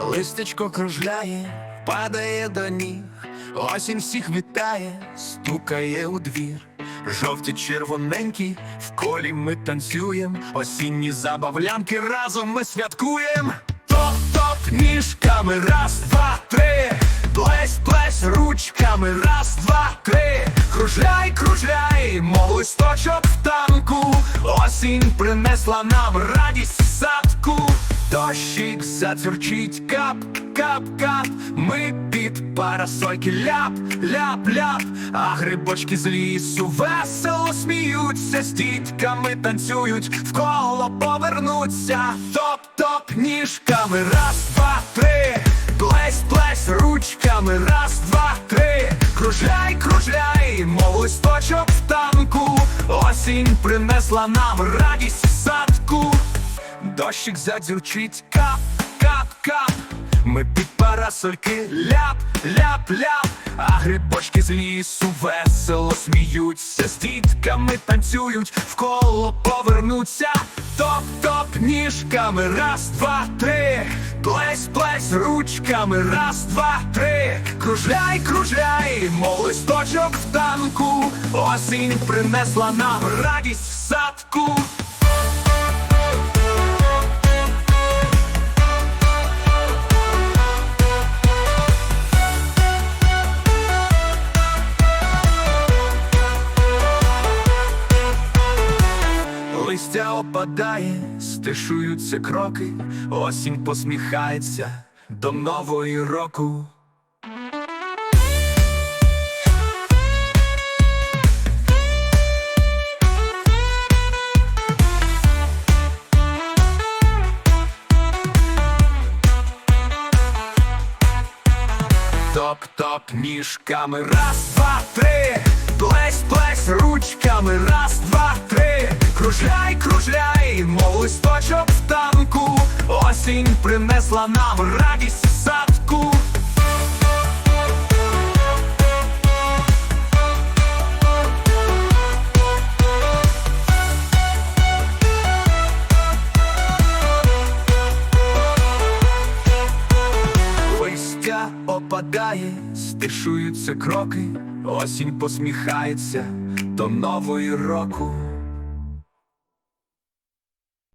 листечко кружляє, падає до ніг, осінь всіх вітає, стукає у двір. Жовті червоненькі, в колі ми танцюєм, осінні забавлянки разом ми святкуєм. Топ-топ ніжками, раз, два, три, плесь, плесь ручками, раз, два, три, кружляй, кружляй, мов листочок в танку, осінь принесла нам радість в садку. Дощик зацюрчить кап, кап, кап, ми під парасольки ляп, ляп, ляп, а грибочки з лісу весело сміються, з тітками танцюють, коло повернуться, топ-топ ніжками, раз, два, три, плесь, плесь ручками, раз, два, три, кружляй, кружляй, мов листочок в танку, осінь принесла нам радість в садку. Дощик задзюрчить, кап, кап, кап. Ми під парасольки. Ляп, ляп, ляп, а грибочки з лісу весело сміються, з дітками танцюють, коло повернуться, топ-топ ніжками, раз, два, три, плесь, плесь ручками, раз, два, три, кружляй, кружляй, мов листочок в танку, осінь принесла нам радість в садку. Листя опадає, стишуються кроки, осінь посміхається до нової року. Топ-топ ніжками, раз, два, три, плесь, плесь ручками, раз, кружляй, кружляй, мов листочок в танку, осінь принесла нам радість в садку. Листя опадає, стишуються кроки, осінь посміхається до нової року.